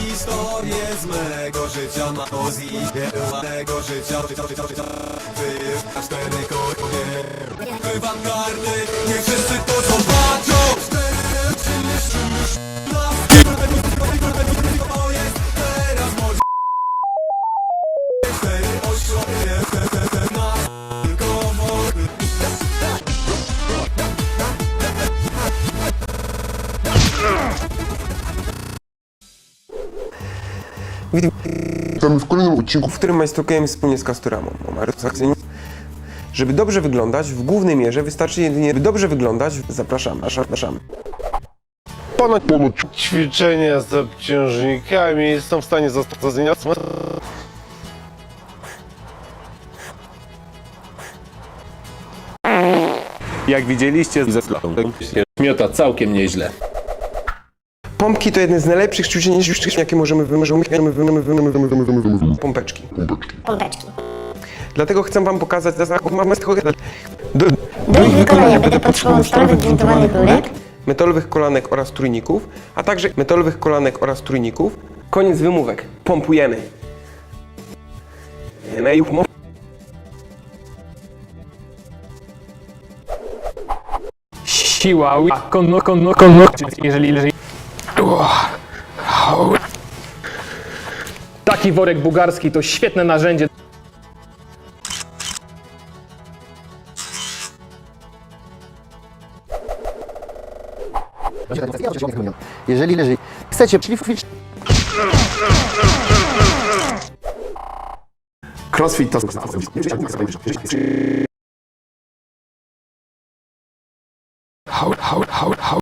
Historię z mego życia na ozji Mego życia, życia, życia, życia Wyjeżdża cztery konie Bywam karty, niech wszyscy to zobaczą Witamy w kolejnym odcinku w którym majstrujemy wspólnie z Kasturamą. Omar Saksyniuk. Żeby dobrze wyglądać, w głównej mierze wystarczy jedynie, by dobrze wyglądać, zapraszamy, zapraszamy. ponad ponad ćwiczenia z obciążnikami są w stanie zostać zniosłe. Jak widzieliście ze miota całkiem nieźle. Pompki to jedne z najlepszych ćwiczeń, jakie możemy wymarzyć, pompeczki. pompeczki. Dlatego chcę wam pokazać, mamy do, Do ich wykonania będę potrzebował stalowych gwintowanych rurek, metalowych kolanek oraz trójników, a także metalowych kolanek oraz trójników. Koniec wymówek. Pompujemy. Siła, konno, konno, konno, jeżeli leży. Taki worek bułgarski to świetne narzędzie. Jeżeli leży, chcecie, czyli Crossfit to